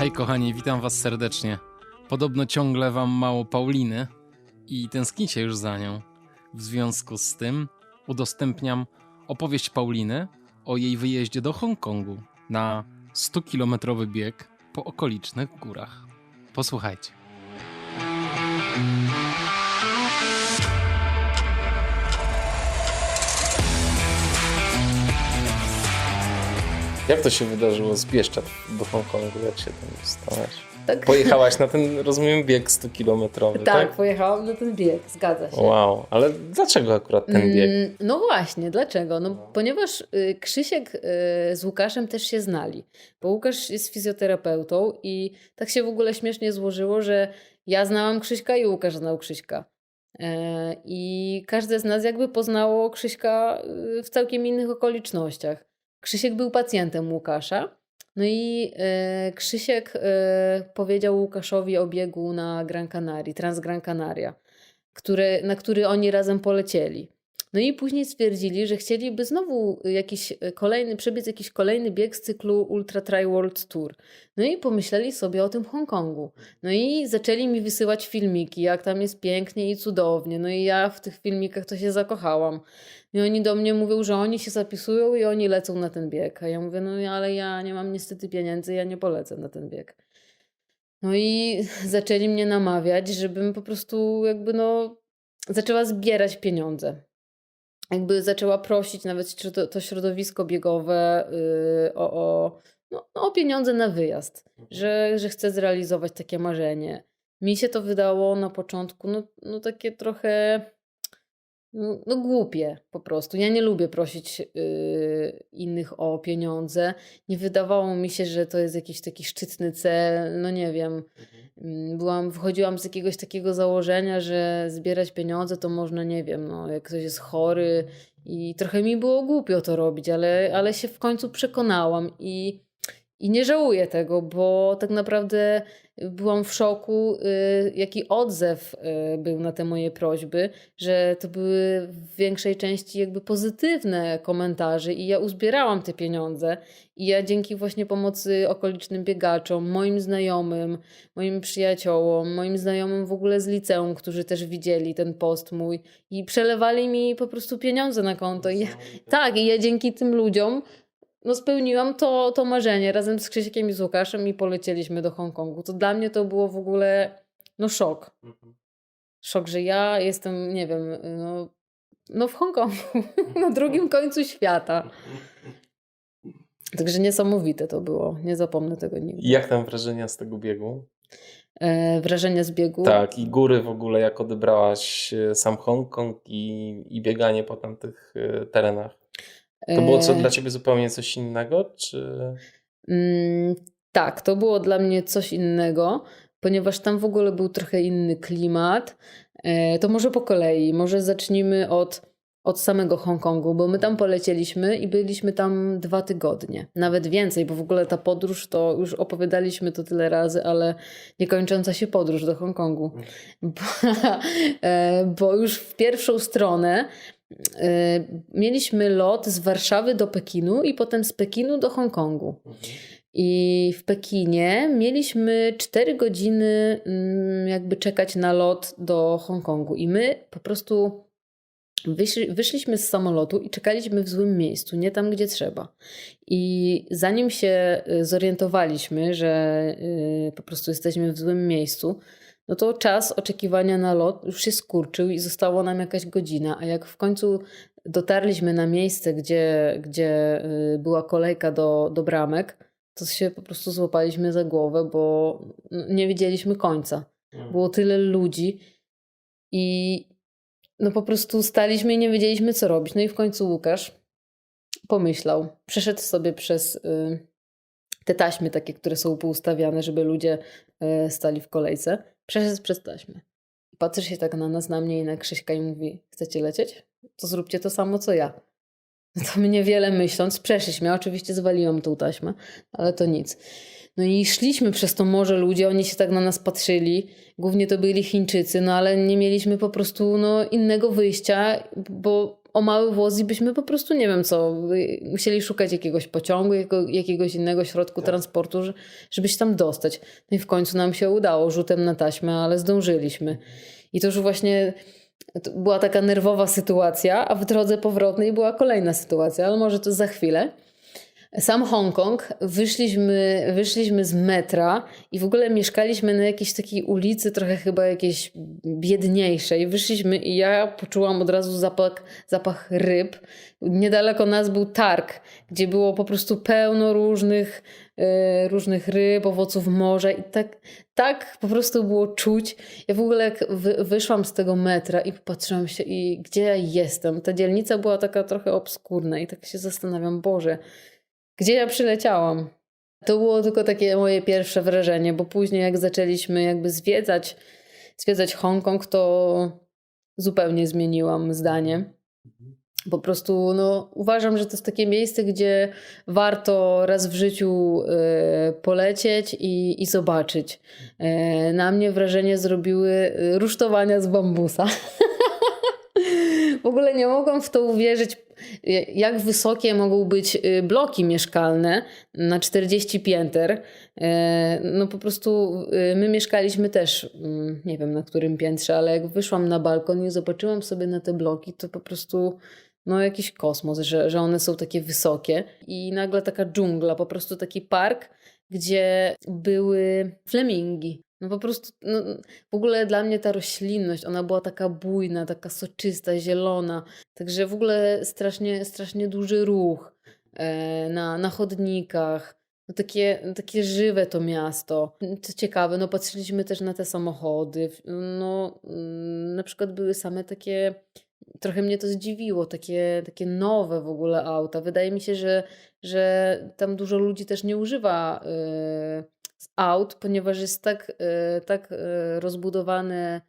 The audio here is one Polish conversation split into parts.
Hej kochani, witam was serdecznie. Podobno ciągle wam mało Pauliny i tęsknicie już za nią. W związku z tym udostępniam opowieść Pauliny o jej wyjeździe do Hongkongu na 100-kilometrowy bieg po okolicznych górach. Posłuchajcie. Jak to się wydarzyło z Bieszczad do Hongkongu? Jak się tam dostałaś? Tak, Pojechałaś na ten, rozumiem, bieg 100-kilometrowy, tak? tak, pojechałam na ten bieg, zgadza się. Wow, ale dlaczego akurat ten bieg? Mm, No właśnie, dlaczego? No, ponieważ y, Krzysiek y, z Łukaszem też się znali, bo Łukasz jest fizjoterapeutą i tak się w ogóle śmiesznie złożyło, że ja znałam Krzyśka i Łukasz znał Krzyśka. E, I każde z nas jakby poznało Krzyśka y, w całkiem innych okolicznościach. Krzysiek był pacjentem Łukasza. No i e, Krzysiek e, powiedział Łukaszowi o biegu na Gran Canaria, Trans Gran Canaria, które, na który oni razem polecieli. No i później stwierdzili, że chcieliby znowu jakiś e, kolejny, przebiec jakiś kolejny bieg z cyklu Ultra Tri World Tour. No i pomyśleli sobie o tym Hongkongu. No i zaczęli mi wysyłać filmiki, jak tam jest pięknie i cudownie. No i ja w tych filmikach to się zakochałam. I oni do mnie mówią, że oni się zapisują i oni lecą na ten bieg. A ja mówię, no ale ja nie mam niestety pieniędzy, ja nie polecę na ten bieg. No i zaczęli mnie namawiać, żebym po prostu jakby no zaczęła zbierać pieniądze. Jakby zaczęła prosić nawet środo- to środowisko biegowe yy, o, o, no, no, o pieniądze na wyjazd, że, że chcę zrealizować takie marzenie. Mi się to wydało na początku no, no takie trochę no, no głupie po prostu. Ja nie lubię prosić yy, innych o pieniądze. Nie wydawało mi się, że to jest jakiś taki szczytny cel. No nie wiem. Mm, Byłam, wychodziłam z jakiegoś takiego założenia, że zbierać pieniądze to można, nie wiem, no, jak ktoś jest chory i trochę mi było głupio to robić, ale, ale się w końcu przekonałam i, i nie żałuję tego, bo tak naprawdę byłam w szoku, y, jaki odzew y, był na te moje prośby, że to były w większej części jakby pozytywne komentarze i ja uzbierałam te pieniądze i ja dzięki właśnie pomocy okolicznym biegaczom, moim znajomym, moim przyjaciołom, moim znajomym w ogóle z liceum, którzy też widzieli ten post mój i przelewali mi po prostu pieniądze na konto. I ja, tak, i ja dzięki tym ludziom no spełniłam to, to marzenie razem z Krzysikiem i z Łukaszem i polecieliśmy do Hongkongu. To dla mnie to było w ogóle no szok. Szok, że ja jestem, nie wiem, no, no w Hongkongu, na drugim końcu świata. Także niesamowite to było. Nie zapomnę tego nigdy. Jak tam wrażenia z tego biegu? E, wrażenia z biegu. Tak, i góry w ogóle, jak odebrałaś e, sam Hongkong i, i bieganie po tamtych e, terenach? To było co, E, dla ciebie zupełnie coś innego, czy... Mm, tak, to było dla mnie coś innego, ponieważ tam w ogóle był trochę inny klimat. E, to może po kolei, może zacznijmy od, od samego Hongkongu, bo my tam polecieliśmy i byliśmy tam dwa tygodnie, nawet więcej, bo w ogóle ta podróż to już opowiadaliśmy to tyle razy, ale niekończąca się podróż do Hongkongu. Bo, e, bo już w pierwszą stronę mieliśmy lot z Warszawy do Pekinu i potem z Pekinu do Hongkongu. I w Pekinie mieliśmy 4 godziny mm, jakby czekać na lot do Hongkongu. I my po prostu wyszli, wyszliśmy z samolotu i czekaliśmy w złym miejscu, nie tam, gdzie trzeba. I zanim się y, zorientowaliśmy, że y, po prostu jesteśmy w złym miejscu, no to czas oczekiwania na lot już się skurczył i została nam jakaś godzina. A jak w końcu dotarliśmy na miejsce, gdzie, gdzie y, była kolejka do, do bramek, to się po prostu złapaliśmy za głowę, bo no, nie widzieliśmy końca. Było tyle ludzi i no po prostu staliśmy i nie wiedzieliśmy, co robić. No i w końcu Łukasz pomyślał, przeszedł sobie przez y, te taśmy takie, które są poustawiane, żeby ludzie y, stali w kolejce. Przeszedł przez taśmy. Patrzy się tak na nas, na mnie i na Krzyśka i mówi, chcecie lecieć? To zróbcie to samo, co ja. To my niewiele myśląc, przeszliśmy. Oczywiście zwaliłam tą taśmę, ale to nic. No i szliśmy przez to morze ludzie, oni się tak na nas patrzyli. Głównie to byli Chińczycy, no ale nie mieliśmy po prostu no, innego wyjścia, bo o mały włos i byśmy po prostu, nie wiem co, musieli szukać jakiegoś pociągu, jakiego, jakiegoś innego środku transportu, że- żeby się tam dostać. No i w końcu nam się udało rzutem na taśmę, ale zdążyliśmy. I to już właśnie była taka nerwowa sytuacja, a w drodze powrotnej była kolejna sytuacja, ale może to za chwilę. Sam Hongkong, wyszliśmy, wyszliśmy z metra i w ogóle mieszkaliśmy na jakiejś takiej ulicy, trochę chyba jakiejś biedniejszej. Wyszliśmy i ja poczułam od razu zapach, zapach ryb. Niedaleko nas był targ, gdzie było po prostu pełno różnych, e, różnych ryb, owoców morza i tak, tak po prostu było czuć. Ja w ogóle jak wy, wyszłam z tego metra i popatrzyłam się i gdzie ja jestem. Ta dzielnica była taka trochę obskurna i tak się zastanawiam, Boże, gdzie ja przyleciałam? To było tylko takie moje pierwsze wrażenie, bo później jak zaczęliśmy jakby zwiedzać, zwiedzać Hongkong, to zupełnie zmieniłam zdanie. Po prostu no, uważam, że to jest takie miejsce, gdzie warto raz w życiu e, polecieć i, i zobaczyć. E, na mnie wrażenie zrobiły e, rusztowania z bambusa. w ogóle nie mogłam w to uwierzyć, jak wysokie mogą być y, bloki mieszkalne na 40 pięter. E, No po prostu y, my mieszkaliśmy też, mm, nie wiem na którym piętrze, ale jak wyszłam na balkon i zobaczyłam sobie na te bloki, to po prostu no jakiś kosmos, że, że one są takie wysokie. I nagle taka dżungla, po prostu taki park, gdzie były flemingi. No po prostu, no, w ogóle dla mnie ta roślinność, ona była taka bujna, taka soczysta, zielona. Także w ogóle strasznie, strasznie duży ruch e, na, na chodnikach. No takie, takie żywe to miasto. Co ciekawe, no patrzyliśmy też na te samochody. No, mm, na przykład były same takie, trochę mnie to zdziwiło, takie, takie nowe w ogóle auta. Wydaje mi się, że, że tam dużo ludzi też nie używa y, aut, ponieważ jest tak, y, tak y, rozbudowane,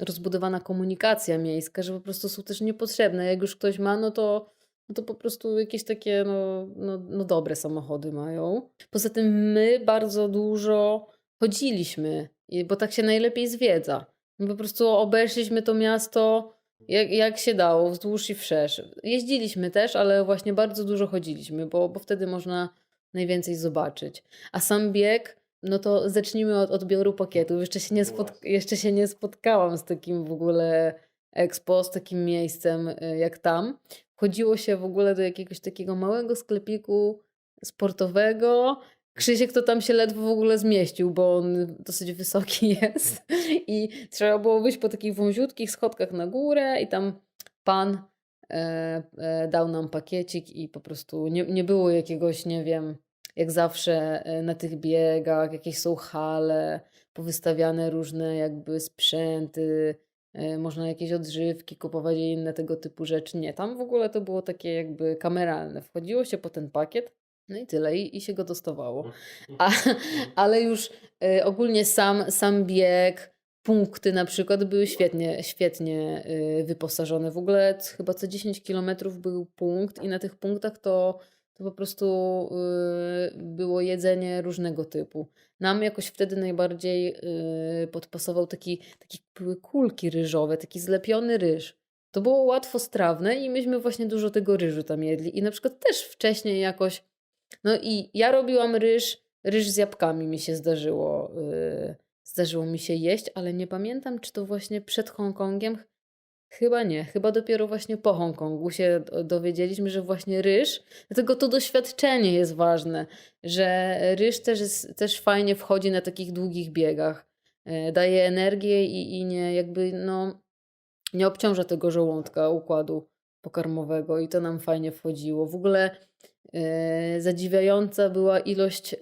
rozbudowana komunikacja miejska, że po prostu są też niepotrzebne. Jak już ktoś ma, no to, no to po prostu jakieś takie no, no, no dobre samochody mają. Poza tym my bardzo dużo chodziliśmy, bo tak się najlepiej zwiedza. My po prostu obeszliśmy to miasto jak, jak się dało, wzdłuż i wszerz. Jeździliśmy też, ale właśnie bardzo dużo chodziliśmy, bo, bo wtedy można najwięcej zobaczyć. A sam bieg, no to zacznijmy od odbioru pakietów. Jeszcze się nie, spot, jeszcze się nie spotkałam z takim w ogóle expo, z takim miejscem y, jak tam. Chodziło się w ogóle do jakiegoś takiego małego sklepiku sportowego. Krzysiek to tam się ledwo w ogóle zmieścił, bo on dosyć wysoki jest i trzeba było wyjść po takich wąziutkich schodkach na górę i tam pan e, e, dał nam pakiecik i po prostu nie, nie było jakiegoś, nie wiem, jak zawsze e, na tych biegach, jakieś są hale, powystawiane różne jakby sprzęty, e, można jakieś odżywki kupować i inne tego typu rzeczy. Nie, tam w ogóle to było takie jakby kameralne. Wchodziło się po ten pakiet, no i tyle, i, i się go dostawało. A, ale już y, ogólnie sam, sam bieg, punkty na przykład były świetnie, świetnie wyposażone. W ogóle chyba co 10 kilometrów był punkt i na tych punktach to, to po prostu y, było jedzenie różnego typu. Nam jakoś wtedy najbardziej y, podpasował taki, taki kulki ryżowe, taki zlepiony ryż. To było łatwo strawne i myśmy właśnie dużo tego ryżu tam jedli. I na przykład też wcześniej jakoś no i ja robiłam ryż, ryż z jabłkami mi się zdarzyło, yy, zdarzyło mi się jeść, ale nie pamiętam, czy to właśnie przed Hongkongiem. Chyba nie, chyba dopiero właśnie po Hongkongu się do- dowiedzieliśmy, że właśnie ryż, dlatego to doświadczenie jest ważne, że ryż też, jest, też fajnie wchodzi na takich długich biegach, yy, daje energię i, i nie jakby no nie obciąża tego żołądka, układu pokarmowego i to nam fajnie wchodziło. W ogóle e, zadziwiająca była ilość e,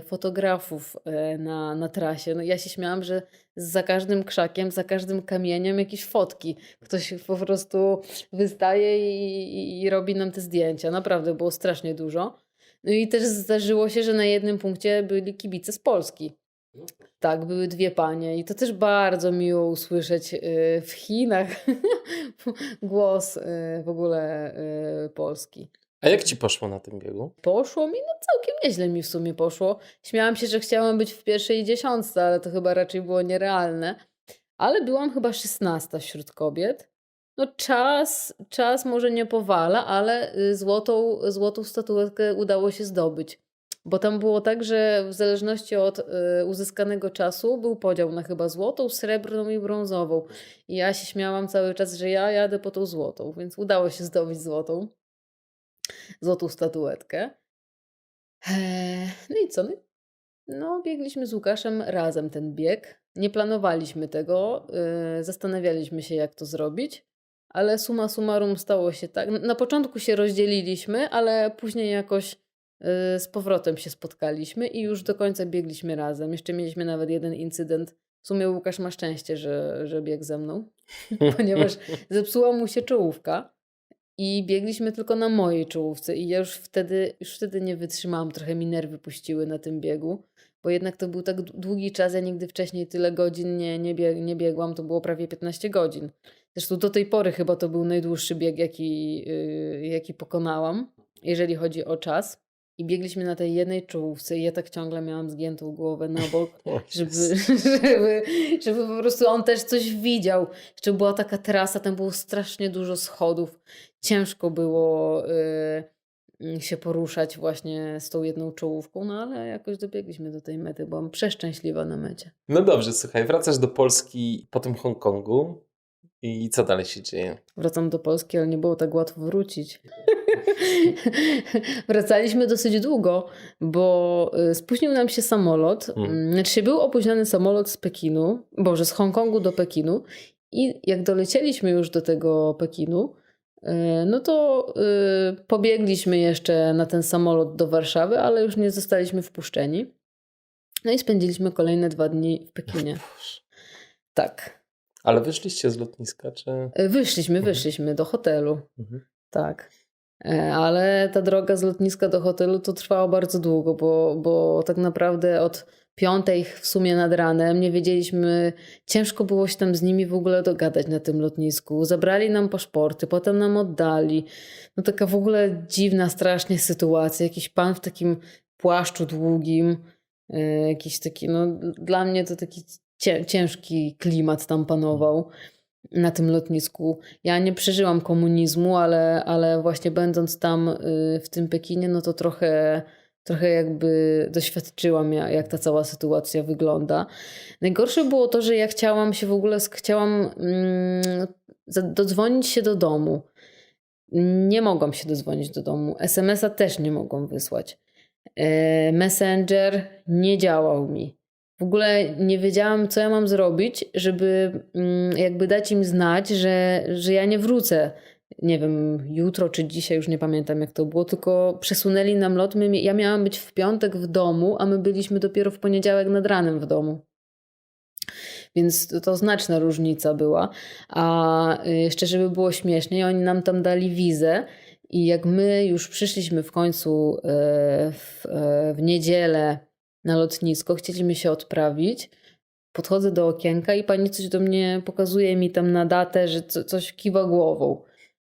fotografów e, na, na trasie. No, ja się śmiałam, że za każdym krzakiem, za każdym kamieniem jakieś fotki. Ktoś po prostu wystaje i, i, robi nam te zdjęcia. Naprawdę było strasznie dużo. No i też zdarzyło się, że na jednym punkcie byli kibice z Polski. Tak, były dwie panie i to też bardzo miło usłyszeć w Chinach głos w ogóle polski. A jak ci poszło na tym biegu? Poszło mi, no całkiem nieźle mi w sumie poszło. Śmiałam się, że chciałam być w pierwszej dziesiątce, ale to chyba raczej było nierealne. Ale byłam chyba szesnasta wśród kobiet. no czas, czas może nie powala, ale y, złotą, złotą statuetkę udało się zdobyć. Bo tam było tak, że w zależności od y, uzyskanego czasu był podział na chyba złotą, srebrną i brązową. I ja się śmiałam cały czas, że ja jadę po tą złotą, więc udało się zdobyć złotą, złotą statuetkę. Eee, No i co? No, no, biegliśmy z Łukaszem razem ten bieg. Nie planowaliśmy tego, yy, zastanawialiśmy się, jak to zrobić, ale summa summarum stało się tak. Na początku się rozdzieliliśmy, ale później jakoś yy, z powrotem się spotkaliśmy i już do końca biegliśmy razem. Jeszcze mieliśmy nawet jeden incydent. W sumie Łukasz ma szczęście, że, że biegł ze mną, ponieważ zepsuła mu się czołówka. I biegliśmy tylko na mojej czołówce i ja już wtedy, już wtedy nie wytrzymałam, trochę mi nerwy puściły na tym biegu, bo jednak to był tak długi czas, ja nigdy wcześniej tyle godzin nie, nie, bieg, nie biegłam, to było prawie 15 godzin. Zresztą do tej pory chyba to był najdłuższy bieg, jaki, yy, jaki pokonałam, jeżeli chodzi o czas. I biegliśmy na tej jednej czołówce i ja tak ciągle miałam zgiętą głowę na bok, żeby, żeby, żeby po prostu on też coś widział. Jeszcze była taka trasa, tam było strasznie dużo schodów. Ciężko było y, się poruszać właśnie z tą jedną czołówką, no ale jakoś dobiegliśmy do tej mety. Byłam przeszczęśliwa na mecie. No dobrze, słuchaj, wracasz do Polski po tym Hongkongu i co dalej się dzieje? Wracam do Polski, ale nie było tak łatwo wrócić. Wracaliśmy dosyć długo, bo y, spóźnił nam się samolot. Hmm. Znaczy był opóźniony samolot z Pekinu, boże, z Hongkongu do Pekinu i jak dolecieliśmy już do tego Pekinu, y, no to y, pobiegliśmy jeszcze na ten samolot do Warszawy, ale już nie zostaliśmy wpuszczeni. No i spędziliśmy kolejne dwa dni w Pekinie. Tak. Ale wyszliście z lotniska, czy... Y, Wyszliśmy, Mhm. wyszliśmy do hotelu. Mhm. Tak. E, Ale ta droga z lotniska do hotelu to trwała bardzo długo, bo, bo tak naprawdę od piątej w sumie nad ranem nie wiedzieliśmy, ciężko było się tam z nimi w ogóle dogadać na tym lotnisku. Zabrali nam paszporty, potem nam oddali. No taka w ogóle dziwna, strasznie sytuacja. Jakiś pan w takim płaszczu długim, e, jakiś taki, no dla mnie to taki cię- ciężki klimat tam panował na tym lotnisku. Ja nie przeżyłam komunizmu, ale, ale właśnie będąc tam y, w tym Pekinie, no to trochę, trochę jakby doświadczyłam, ja- jak ta cała sytuacja wygląda. Najgorsze było to, że ja chciałam się w ogóle, chciałam mm, dodzwonić się do domu. Nie mogłam się dodzwonić do domu. SMS-a też nie mogłam wysłać. E, Messenger nie działał mi. W ogóle nie wiedziałam, co ja mam zrobić, żeby mm, jakby dać im znać, że, że ja nie wrócę. Nie wiem, jutro czy dzisiaj, już nie pamiętam jak to było, tylko przesunęli nam lot. My, ja miałam być w piątek w domu, a my byliśmy dopiero w poniedziałek nad ranem w domu. Więc to, to znaczna różnica była. A y, jeszcze, żeby było śmieszniej, oni nam tam dali wizę. I jak my już przyszliśmy w końcu e, w, e, w niedzielę na lotnisko, chcieliśmy się odprawić. Podchodzę do okienka i pani coś do mnie pokazuje mi tam na datę, że co, coś kiwa głową.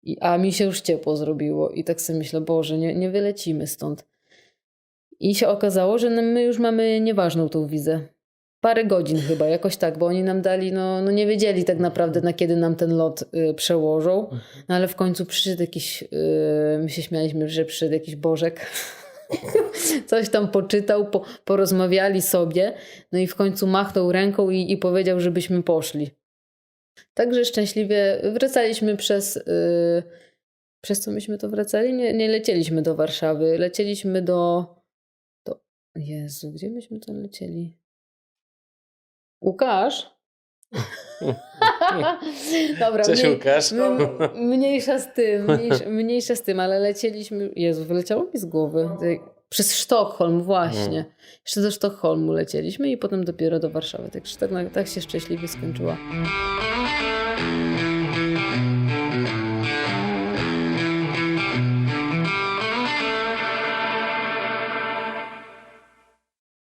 I, a mi się już ciepło zrobiło. I tak sobie myślę, Boże, nie, nie wylecimy stąd. I się okazało, że my już mamy nieważną tą wizę. Parę godzin chyba, jakoś tak, bo oni nam dali, no, no nie wiedzieli tak naprawdę na kiedy nam ten lot y, przełożą. No ale w końcu przyszedł jakiś, y, my się śmialiśmy, że przyszedł jakiś Bożek. Coś tam poczytał, po, porozmawiali sobie, no i w końcu machnął ręką i, i powiedział, żebyśmy poszli. Także szczęśliwie wracaliśmy przez. y, przez co myśmy to wracali? Nie, nie lecieliśmy do Warszawy, lecieliśmy do. do Jezu, gdzie myśmy to lecieli? Łukasz? Dobra, Cześć mniej, Łukasz. m- mniejsza z tym, mniejsza, mniejsza z tym, ale lecieliśmy. Jezu, wyleciało mi z głowy. Przez Sztokholm, właśnie. Mm. Jeszcze do Sztokholmu lecieliśmy i potem dopiero do Warszawy. Także tak, tak się szczęśliwie skończyła.